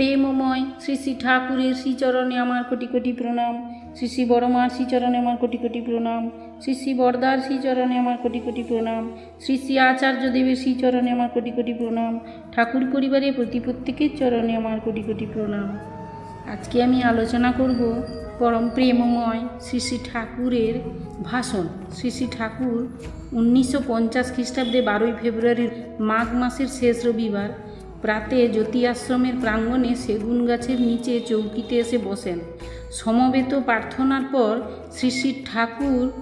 প্রেমময় শ্রী শ্রী ঠাকুরের শ্রীচরণে আমার কোটি কোটি প্রণাম। শ্রী শ্রী বড়মার শ্রীচরণে আমার কোটি কোটি প্রণাম। শ্রী শ্রী বরদার শ্রীচরণে আমার কোটি কোটি প্রণাম। শ্রী শ্রী আচার্য দেবের শ্রীচরণে আমার কোটি কোটি প্রণাম। ঠাকুর পরিবারের প্রতি প্রত্যেকের চরণে আমার কোটি কোটি প্রণাম। আজকে আমি আলোচনা করব পরম প্রেমময় শ্রী শ্রী ঠাকুরের ভাষণ। শ্রী শ্রী ঠাকুর উনিশশো পঞ্চাশ খ্রিস্টাব্দে বারোই ফেব্রুয়ারির মাঘ মাসের শেষ রবিবার প্রাতে জ্যোতি আশ্রমের প্রাঙ্গণে সেগুন গাছের নিচে চৌকিতে এসে বসেন। সমবেত প্রার্থনার পর শ্রী শ্রী ঠাকুর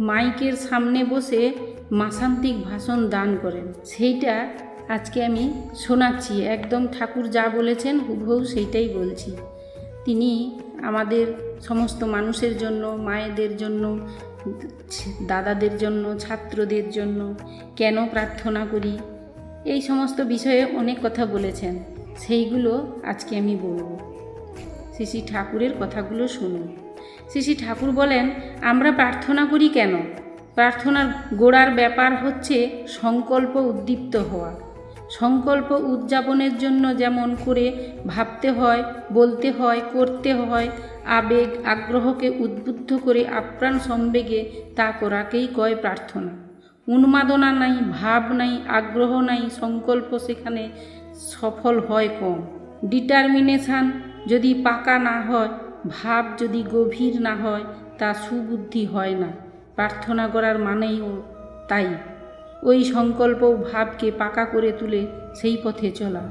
মাইকের সামনে বসে মাসান্তিক ভাষণ দান করেন। সেইটা আজকে আমি শোনাচ্ছি। একদম ঠাকুর যা বলেছেন, হুবহু সেইটাই বলছি। তিনি আমাদের সমস্ত মানুষের জন্য, মায়েদের জন্য, দাদাদের জন্য, ছাত্রদের জন্য কেন প্রার্থনা করি? এই সমস্ত বিষয়ে অনেক কথা বলেছেন। সেইগুলো আজকে আমি বলব। শ্রী ঠাকুরের কথাগুলো শুনুন। শ্রী ঠাকুর বলেন, আমরা প্রার্থনা করি কেন? প্রার্থনার গোড়ার ব্যাপার হচ্ছে সংকল্প উদ্দীপ্ত হওয়া। সংকল্প উদযাপনের জন্য যেমন করে ভাবতে হয়, বলতে হয়, করতে হয়, আবেগ, আগ্রহকে উদ্বুদ্ধ করে আপ্রাণ সম্বেগে তা করাকেই কয় প্রার্থনা। উন্মাদনা নাই, ভাব নাই, আগ্রহ নাই, সংকল্প সেখানে সফল হয় কম। ডিটারমিনেশান যদি পাকা না হয়, ভাব যদি গভীর না হয়, তা সুবুদ্ধি হয় না। প্রার্থনা করার মানেও তাই। ওই সংকল্প ভাবকে পাকা করে তুলে সেই পথে চলা।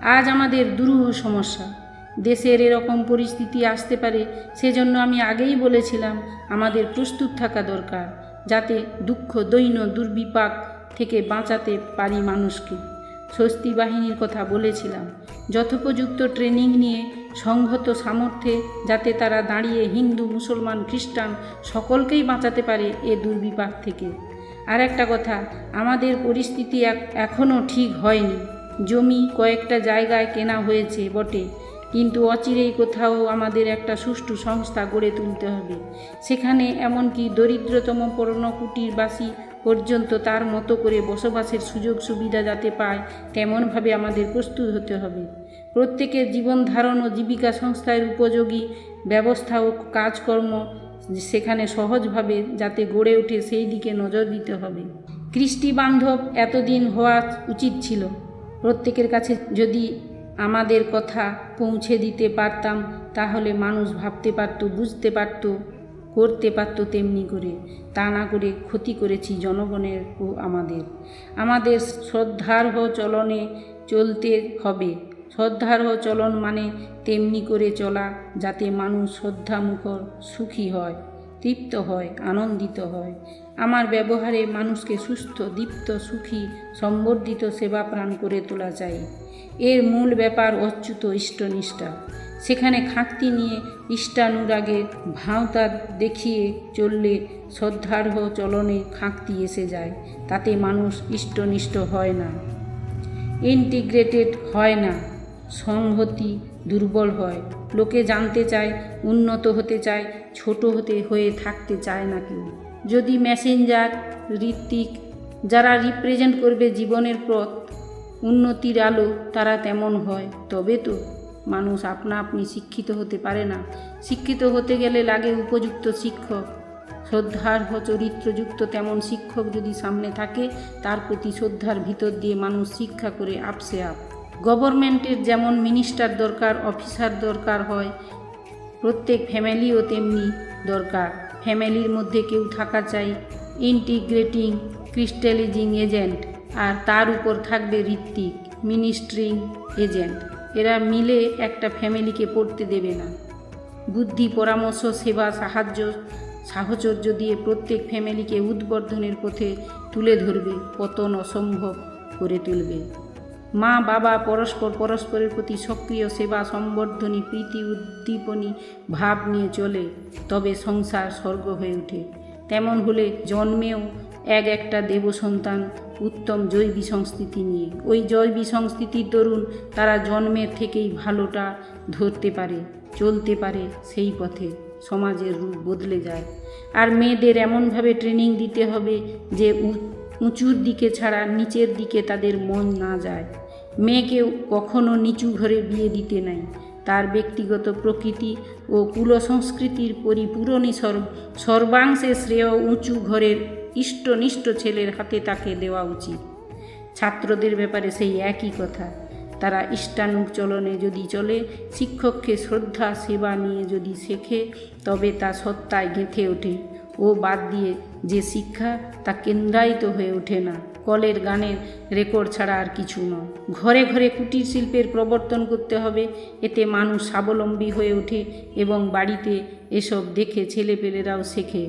আজ আমাদের দুরূহ সমস্যা। দেশের এরকম পরিস্থিতি আসতে পারে, সেজন্য আমি আগেই বলেছিলাম, আমাদের প্রস্তুত থাকা দরকার। যাতে দুঃখ, দৈন্য, দুর্বিপাক থেকে বাঁচাতে পারি মানুষকে। স্বস্তি বাহিনীর কথা বলেছিলাম। যথোপযুক্ত ট্রেনিং নিয়ে সংহত সামর্থ্যে যাতে তারা দাঁড়িয়ে হিন্দু, মুসলমান, খ্রিস্টান সকলকেই বাঁচাতে পারে এ দুর্বিপাক থেকে। আর একটা কথা, আমাদের পরিস্থিতি এখনও ঠিক হয়নি। জমি কয়েকটা জায়গায় কেনা হয়েছে বটে। কিন্তু অচিরেই কোথাও আমাদের একটা সুষ্ঠু সংস্থা গড়ে তুলতে হবে। সেখানে এমনকি দরিদ্রতম পর্ণকুটিরবাসী পর্যন্ত তার মতো করে বসবাসের সুযোগ সুবিধা যাতে পায়, তেমনভাবে আমাদের প্রস্তুত হতে হবে। প্রত্যেকের জীবন ধারণ ও জীবিকা সংস্থার উপযোগী ব্যবস্থা ও কাজকর্ম সেখানে সহজভাবে যাতে গড়ে ওঠে সেই দিকে নজর দিতে হবে। কৃষ্টি বান্ধব এতদিন হওয়া উচিত ছিল। প্রত্যেকের কাছে যদি আমাদের কথা পৌঁছে দিতে পারতাম, তাহলে মানুষ ভাবতে পারত, বুঝতে পারত, করতে পারত তেমনি করে। তা না করে ক্ষতি করেছি জনগণের ও আমাদের। আমাদের শ্রদ্ধার্হ চলনে চলতে হবে। শ্রদ্ধার্হ চলন মানে তেমনি করে চলা, যাতে মানুষ শ্রদ্ধামুখর সুখী হয়। তৃপ্ত হয়, আনন্দিত হয়। আমার ব্যবহারে মানুষকে সুস্থ, দীপ্ত, সুখী সম্বর্ধিত সেবা প্রাণ করে তোলা যায়। এর মূল ব্যাপার অচ্যুত ইষ্টনিষ্ঠা। সেখানে খাঁকতি নিয়ে ইষ্টানুরাগে ভাঁওতা দেখিয়ে চললে শ্রদ্ধার্হ চলনে খাঁকতি এসে যায়, তাতে মানুষ ইষ্টনিষ্ঠ হয় না। ইন্টিগ্রেটেড হয় না, সংহতি দুর্বল হয়। লোকে জানতে চায়, উন্নত হতে চায়, ছোট হতে হয়ে থাকতে চায় না কেউ। যদি মেসেঞ্জার ঋত্বিক যারা রিপ্রেজেন্ট করবে জীবনের পথ, উন্নতির আলো তারা তেমন হয়, তবে তো মানুষ আপনা আপনি শিক্ষিত হতে পারে না। শিক্ষিত হতে গেলে লাগে উপযুক্ত শিক্ষক। শ্রদ্ধার্হ চরিত্রযুক্ত তেমন শিক্ষক যদি সামনে থাকে, তার প্রতি শ্রদ্ধার ভিতর দিয়ে মানুষ শিক্ষা করে আপসে আপ। গভর্নমেন্টের যেমন মিনিস্টার দরকার, অফিসার দরকার হয়, প্রত্যেক ফ্যামিলিও তেমনি দরকার। ফ্যামিলির মধ্যে কেউ থাকা চাই, ইন্টিগ্রেটিং ক্রিস্টালাইজিং এজেন্ট, আর তার উপর থাকবে ঋত্বিক, মিনিস্ট্রিং এজেন্ট। এরা মিলে একটা ফ্যামিলিকে পড়তে দেবে না। বুদ্ধি, পরামর্শ, সেবা, সাহায্য, সাহচর্য দিয়ে প্রত্যেক ফ্যামিলিকে উদ্বর্ধনের পথে তুলে ধরবে, পতন অসম্ভব করে তুলবে। মা, বাবা, পরস্পর, পরস্পরের প্রতি সক্রিয়, সেবা সম্বর্ধনী প্রীতি উদ্দীপনী ভাব নিয়ে চলে, তবে সংসার স্বর্গ হয়ে ওঠে। তেমন হলে জন্মেও এক একটা দেব সন্তান উত্তম জৈবী সংস্কৃতি নিয়ে। ওই জৈবী সংস্কৃতির দরুন তারা জন্মের থেকেই ভালোটা ধরতে পারে, চলতে পারে সেই পথে সমাজের রূপ বদলে যায়। আর মেয়েদের এমনভাবে ট্রেনিং দিতে হবে যে উঁচুর দিকে ছাড়া নিচের দিকে তাদের মন না যায়। মেয়েকেও কখনো নিচু ঘরে বিয়ে দিতে নাই। তার ব্যক্তিগত প্রকৃতি ও কুলসংস্কৃতির পরিপূরণই সর্ব সর্বাংশে শ্রেয় উঁচু ঘরের ইষ্টনিষ্ট ছেলের হাতে তাকে দেওয়া উচিত। ছাত্রদের ব্যাপারে সেই একই কথা। তারা ইষ্টানুগ চলনে যদি চলে, শিক্ষককে শ্রদ্ধা, সেবা নিয়ে যদি শেখে, তবে তা সত্তায় গেঁথে ওঠে। ও বাদ দিয়ে যে শিক্ষা তা কেন্দ্রায়িত হয়ে ওঠে না। কলের গানের রেকর্ড ছাড়া আর কিছু নয়। ঘরে ঘরে কুটির শিল্পের প্রবর্তন করতে হবে, এতে মানুষ স্বাবলম্বী হয়ে ওঠে এবং বাড়িতে এসব দেখে ছেলেপেলেরাও শেখে।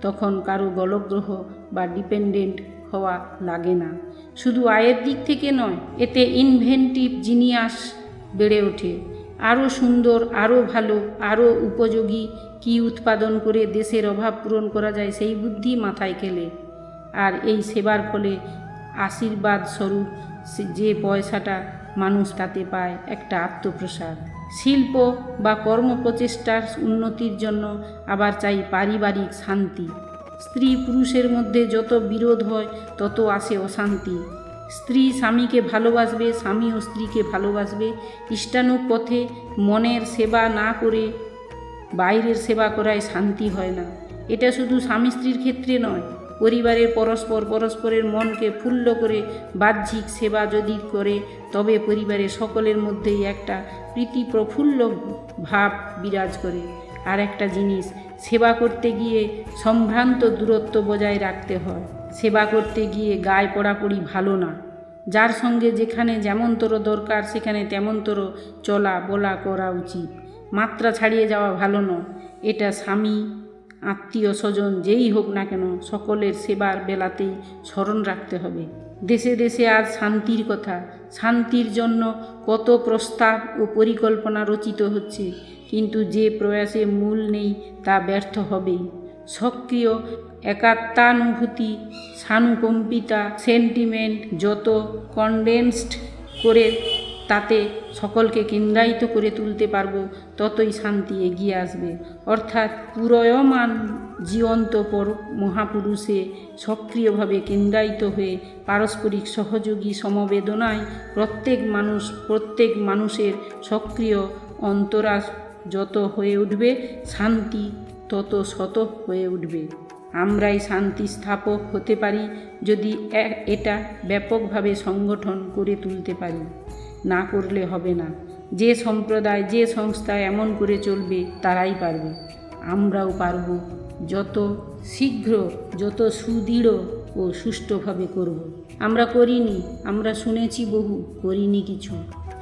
তখন কারও গলগ্রহ বা ডিপেন্ডেন্ট হওয়া লাগে না। শুধু আয়ের দিক থেকে নয়, এতে ইনভেন্টিভ জিনিয়াস বেড়ে ওঠে। আরও সুন্দর, আরও ভালো, আরও উপযোগী কি উৎপাদন করে দেশের অভাব পূরণ করা যায় সেই বুদ্ধি মাথায় খেলে। আর এই সেবার ফলে আশীর্বাদ স্বরূপ যে পয়সাটা মানুষ তাতে পায়, একটা আত্মপ্রসাদ। শিল্প বা কর্মপ্রচেষ্টার উন্নতির জন্য আবার চাই পারিবারিক শান্তি। স্ত্রী পুরুষের মধ্যে যত বিরোধ হয়, তত আসে অশান্তি। স্ত্রী স্বামীকে ভালোবাসবে, স্বামী ও স্ত্রীকে ভালোবাসবে। ইষ্টানুগ পথে মনের সেবা না করে বাইরের সেবা করায় শান্তি হয় না। এটা শুধু স্বামী স্ত্রীর ক্ষেত্রে নয় পরিবারের পরস্পর পরস্পরের মনকে ফুল্ল করে বাহ্যিক সেবা যদি করে, তবে পরিবারের সকলের মধ্যেই একটা প্রীতি প্রফুল্ল ভাব বিরাজ করে। আর একটা জিনিস, সেবা করতে গিয়ে সম্ভ্রান্ত দূরত্ব বজায় রাখতে হয়। সেবা করতে গিয়ে গায়ে পড়াপড়ি ভালো না। যার সঙ্গে যেখানে যেমনতর দরকার, সেখানে তেমনতর চলা বলা করা উচিত। মাত্রা ছাড়িয়ে যাওয়া ভালো নয়। এটা স্বামী আত্মীয় স্বজন যেই হোক না কেন সকলের সেবার বেলাতেই স্মরণ রাখতে হবে। দেশে দেশে আজ শান্তির কথা। শান্তির জন্য কত প্রস্তাব ও পরিকল্পনা রচিত হচ্ছে, কিন্তু যে প্রয়াসে মূল নেই তা ব্যর্থ হবেই। সক্রিয় একাত্মানুভূতি, সানুকম্পিতা, সেন্টিমেন্ট যত কনডেন্সড করে তাতে সকলকে কেন্দ্রায়িত করে তুলতে পারব, ততই শান্তি এগিয়ে আসবে। অর্থাৎ পুরয়মান জীবন্ত পর মহাপুরুষে সক্রিয়ভাবে কেন্দ্রায়িত হয়ে পারস্পরিক সহযোগী সমবেদনায় প্রত্যেক মানুষ, প্রত্যেক মানুষের সক্রিয় অন্তরা যত হয়ে উঠবে, শান্তি তত শত হয়ে উঠবে। আমরাই শান্তি স্থাপক হতে পারি যদি এটা ব্যাপকভাবে সংগঠন করে তুলতে পারি। না করলে হবে না। যে সম্প্রদায়, যে সংস্থা এমন করে চলবে, তারাই পারবে। আমরাও পারব। যত শীঘ্র, যত সুদৃঢ় ও সুষ্ঠুভাবে করব। আমরা করিনি, আমরা শুনেছি বহু, করিনি কিছু।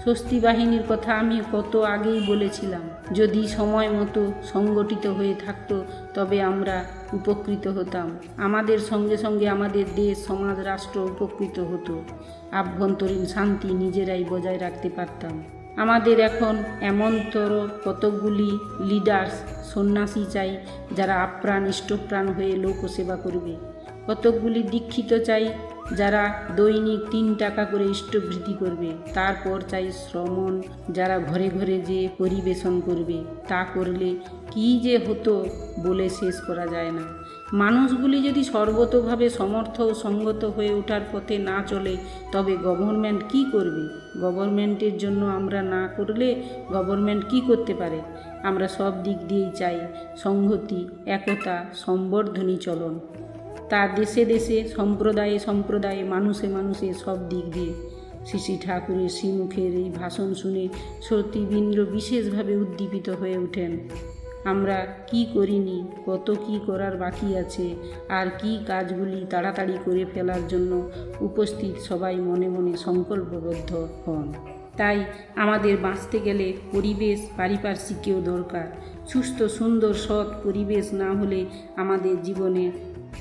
স্বস্তি বাহিনীর কথা আমি কত আগেই বলেছিলাম। যদি সময় মতো সংগঠিত হয়ে থাকতো, তবে আমরা উপকৃত হতাম। আমাদের সঙ্গে সঙ্গে আমাদের দেশ, সমাজ, রাষ্ট্র উপকৃত হতো। আভ্যন্তরীণ শান্তি নিজেরাই বজায় রাখতে পারতাম। আমাদের এখন এমনতর কতকগুলি লিডার্স সন্ন্যাসী চাই, যারা আপ্রাণ, ইষ্টপ্রাণ হয়ে লোকসেবা করবে। কতকগুলি দীক্ষিত চাই যারা দৈনিক তিন টাকা করে ইষ্টবৃদ্ধি করবে, তারপর চাই শ্রমণ। যারা ঘরে ঘরে যে পরিবেশন করবে, তা করলে কী যে হতো বলে শেষ করা যায় না। মানুষগুলি যদি সর্বতোভাবে সমর্থ ও সঙ্গত হয়ে ওঠার পথে না চলে, তবে গভর্নমেন্ট কি করবে? গভর্নমেন্টের জন্য আমরা না করলে গভর্নমেন্ট কি করতে পারে? আমরা সব দিক দিয়েই চাই সংহতি, একতা সম্বর্ধনী চলন। তা দেশে দেশে, সম্প্রদায়ে সম্প্রদায়ে, মানুষে মানুষে সব দিক দিয়ে। শ্রী ঠাকুরের শ্রীমুখের এই ভাষণ শুনে সতীবীন্দ্র বিশেষভাবে উদ্দীপিত হয়ে ওঠেন। আমরা কি করিনি, কত কি করার বাকি আছে, আর কি কাজগুলি তাড়াতাড়ি করে ফেলার জন্য উপস্থিত সবাই মনে মনে সংকল্পবদ্ধ হন। তাই আমাদের বাঁচতে গেলে পরিবেশ পারিপার্শ্বিকেও দরকার। সুস্থ, সুন্দর, সৎ পরিবেশ না হলে আমাদের জীবনে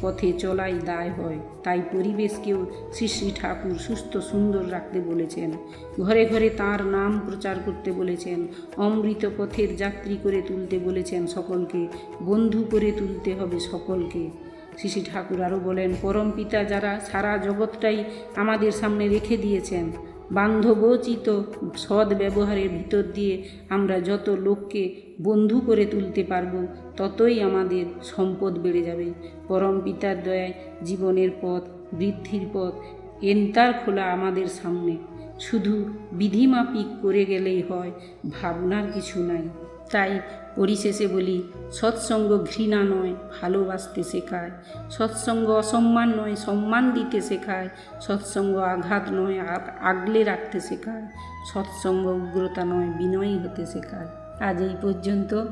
পথে চলাই দায় হয়। তাই পরিবেশকেও শ্রী শ্রী ঠাকুর সুস্থ, সুন্দর রাখতে বলেছেন। ঘরে ঘরে তার নাম প্রচার করতে বলেছেন। অমৃত পথের যাত্রী করে তুলতে বলেছেন সকলকে। বন্ধু করে তুলতে হবে সকলকে। শ্রী ঠাকুর আরও বলেন, পরম পিতা যারা সারা জগৎটাই আমাদের সামনে রেখে দিয়েছেন বান্ধবোচিত সৎ ব্যবহারের ভিতর দিয়ে আমরা যত লোককে বন্ধু করে তুলতে পারব, ততই আমাদের সম্পদ বেড়ে যাবে। পরম পিতার দয়ায় জীবনের পথ, বৃদ্ধির পথ, এন্তার খোলা আমাদের সামনে। শুধু বিধিমাফিক করে গেলেই হয়, ভাবনার কিছু নাই। তাই পরিশেষে বলি, সৎসঙ্গ ঘৃণা নয়, ভালোবাসতে শেখায়। সৎসঙ্গ অসম্মান নয়, সম্মান দিতে শেখায়। সৎসঙ্গ আঘাত নয়, আগ- আগলে রাখতে শেখায়। সৎসঙ্গ উগ্রতা নয়, বিনয়ী হতে শেখায়। আজ এই পর্যন্ত।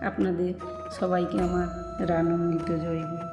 আপনাদের সবাইকে আমার রানন্দিত জয়